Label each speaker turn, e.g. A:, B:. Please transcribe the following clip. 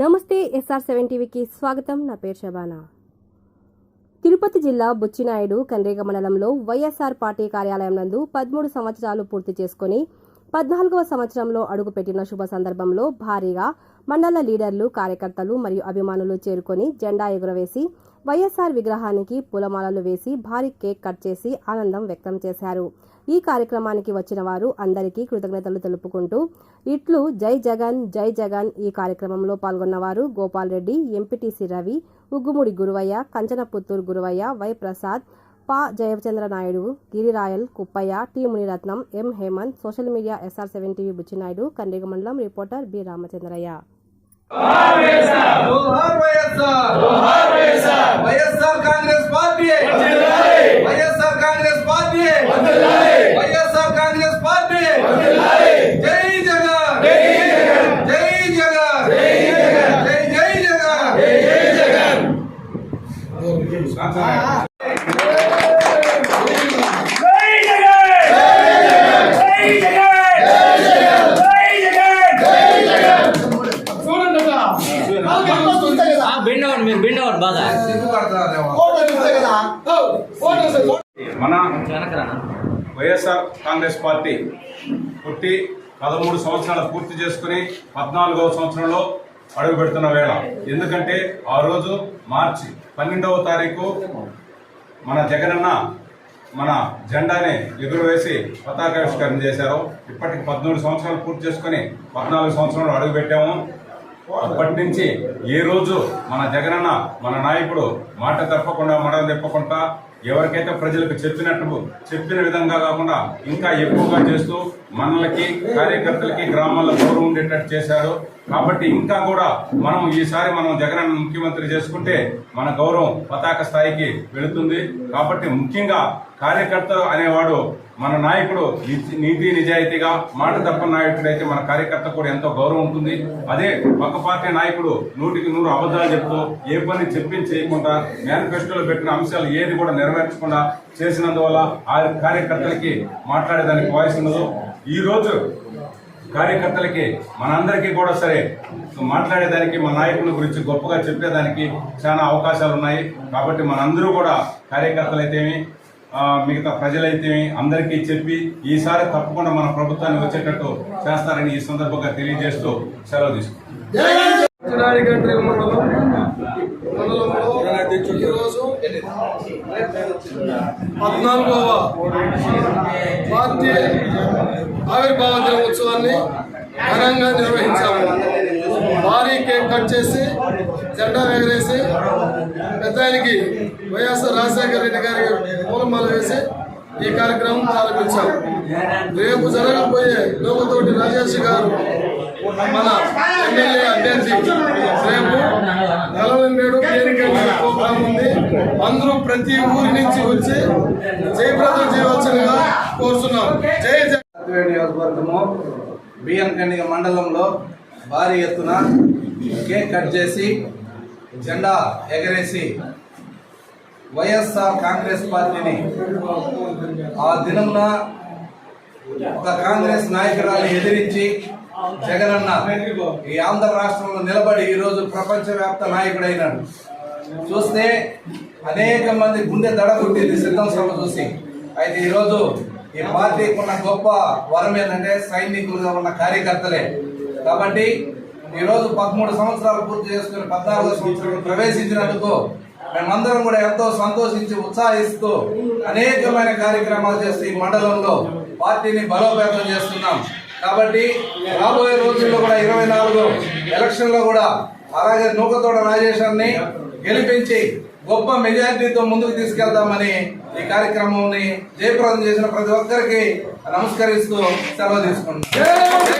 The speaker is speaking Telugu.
A: నమస్తే ఎస్ఆర్ సెవెన్ టీవీకి స్వాగతం. నా పేరు శబానా. తిరుపతి జిల్లా బుచ్చినాయుడు కండ్రేగ మండలంలో వైఎస్ఆర్ పార్టీ కార్యాలయం నందు పదమూడు సంవత్సరాలు పూర్తి చేసుకుని పద్నాలుగవ సంవత్సరంలో అడుగుపెట్టిన శుభ సందర్భంలో భారీగా మండల లీడర్లు కార్యకర్తలు మరియు అభిమానులు చేరుకొని జెండా ఎగురవేసి వైఎస్ఆర్ విగ్రహానికి పూలమాలలు వేసి భారీ కేక్ కట్ చేసి ఆనందం వ్యక్తం చేశారు. ఈ కార్యక్రమానికి వచ్చిన వారు అందరికీ కృతజ్ఞతలు తెలుపుకుంటూ ఇట్లు జై జగన్ జై జగన్ ఈ కార్యక్రమంలో పాల్గొన్నవారు గోపాల్ రెడ్డి ఎంపీటీసీ రవి ఉగ్గుముడి గురువయ్య కంచనపుత్తూరు గురువయ్య వై ప్రసాద్ పా Jayachandra Naidu Girirayal Kuppayya T Muniratnam M Hemanth social media SR seven TV Buchinaidu Kandriga మండలం reporter B Ramachandrayya.
B: YSR. Congress party. YSR Congress party YSR Congress party జై జగన్ జై జగన్ జై జై జగన్
C: జై జగన్ జై జగన్ జై జగన్ చూడండి
D: బెండ్ అవ్వండి మీరు బెండ్ అవ్వండి బాగా
E: మన వైఎస్ఆర్ కాంగ్రెస్ పార్టీ పుట్టి పదమూడు సంవత్సరాలు పూర్తి చేసుకుని పద్నాలుగవ సంవత్సరంలో అడుగు పెడుతున్న వేళ. ఎందుకంటే ఆ రోజు మార్చి పన్నెండవ తారీఖు మన జగనన్న మన జెండాని ఎగురవేసి పతాకావిష్కరణ చేశారు. ఇప్పటికి పద్మూడు సంవత్సరాలు పూర్తి చేసుకుని పద్నాలుగు సంవత్సరాలు అడుగు పెట్టాము. అప్పటి నుంచి ఏ రోజు మన జగనన్న మన నాయకుడు మాట తప్పకుండా మడవ తిప్పకుండా ఎవరికైతే ప్రజలకు చెప్పినట్టు చెప్పిన విధంగా కాకుండా ఇంకా ఎక్కువగా చేస్తూ మనలకి కార్యకర్తలకి గ్రామాల్లో గౌరవం ఉండేటట్టు చేశారు కాబట్టి ఇంకా కూడా మనం ఈసారి మనం జగన్ ముఖ్యమంత్రి చేసుకుంటే మన గౌరవం పతాక స్థాయికి వెళుతుంది. కాబట్టి ముఖ్యంగా కార్యకర్త అనేవాడు మన నాయకుడు నీతి నిజాయితీగా మాట తప్ప నాయకుడైతే మన కార్యకర్త కూడా ఎంతో గౌరవం ఉంటుంది. అదే ఒక పార్టీ నాయకుడు నూటికి నూరు అబద్ధాలు చెప్తూ ఏ పని చెప్పించి చేయకుండా మేనిఫెస్టోలో పెట్టిన అంశాలు ఏది కూడా నెరవేర్చకుండా చేసినందువల్ల ఆ కార్యకర్తలకి మాట్లాడేదానికి వాయిస్ ఉండదు. ఈ రోజు కార్యకర్తలకి మనందరికీ కూడా సరే మాట్లాడేదానికి మన నాయకుల గురించి గొప్పగా చెప్పేదానికి చాలా అవకాశాలు ఉన్నాయి కాబట్టి మనందరూ కూడా కార్యకర్తలు అయితేమి మిగతా ప్రజలైతేమి అందరికీ చెప్పి ఈసారి తప్పకుండా మన ప్రభుత్వాన్ని వచ్చేటట్టు చేస్తారని ఈ సందర్భంగా తెలియజేస్తూ సెలవు తీసుకుంటాం
B: పద్నాలుగవ పార్టీ ఆవిర్భావ దినోత్సవాన్ని ఘనంగా నిర్వహించాము భారీ కేక్ కట్ చేసి జెండా ఎగరేసి పెద్దానికి వైఎస్ఆర్ రాజశేఖర రెడ్డి గారి మూలమాల వేసి ఈ కార్యక్రమం ప్రారంభించాం రేపు జరగబోయే లోకతోటి రాజేష్ గారు మన ఎమ్మెల్యే అభ్యర్థి. రేపు నలభైనేడు ప్రోగ్రాం ఉంది. అందరూ ప్రతి ఊరి నుంచి వచ్చి జయప్రదం చేయవలసిందిగా కోరుతున్నాం. జై జగన్
F: నియోజకవర్గము బిఎన్ కండిగ మండలంలో భారీ ఎత్తున కేక్ కట్ చేసి జెండా ఎగరేసి వైఎస్ఆర్ కాంగ్రెస్ పార్టీని ఆ దినమున ఒక కాంగ్రెస్ నాయకురాలు ఎదిరించి జగనన్న ఈ ఆంధ్ర రాష్ట్రంలో నిలబడి ఈరోజు ప్రపంచవ్యాప్త నాయకుడైనాడు. చూస్తే అనేక మంది గుండె దడ కొట్టింది సిద్ధం సభ చూసి. అయితే ఈరోజు ఈ పార్టీకి ఉన్న గొప్ప వరం ఏంటంటే సైనికులుగా ఉన్న కార్యకర్తలే. కాబట్టి ఈరోజు పదమూడు సంవత్సరాలు పూర్తి చేసుకుని పద్నాలుగో సంవత్సరం ప్రవేశించినందుకు మేమందరం కూడా ఎంతో సంతోషించి ఉత్సాహిస్తూ అనేకమైన కార్యక్రమాలు చేస్తూ ఈ మండలంలో పార్టీని బలోపేతం చేస్తున్నాం. కాబట్టి రాబోయే రోజుల్లో కూడా ఇరవై నాలుగు ఎలక్షన్లో కూడా అలాగే నూకతోడ రాజేశాన్ని గెలిపించి గొప్ప మెజారిటీతో ముందుకు తీసుకెళ్తామని ఈ కార్యక్రమాన్ని జయప్రదం చేసిన ప్రతి ఒక్కరికి నమస్కరిస్తూ సెలవు తీసుకుంటున్నాం.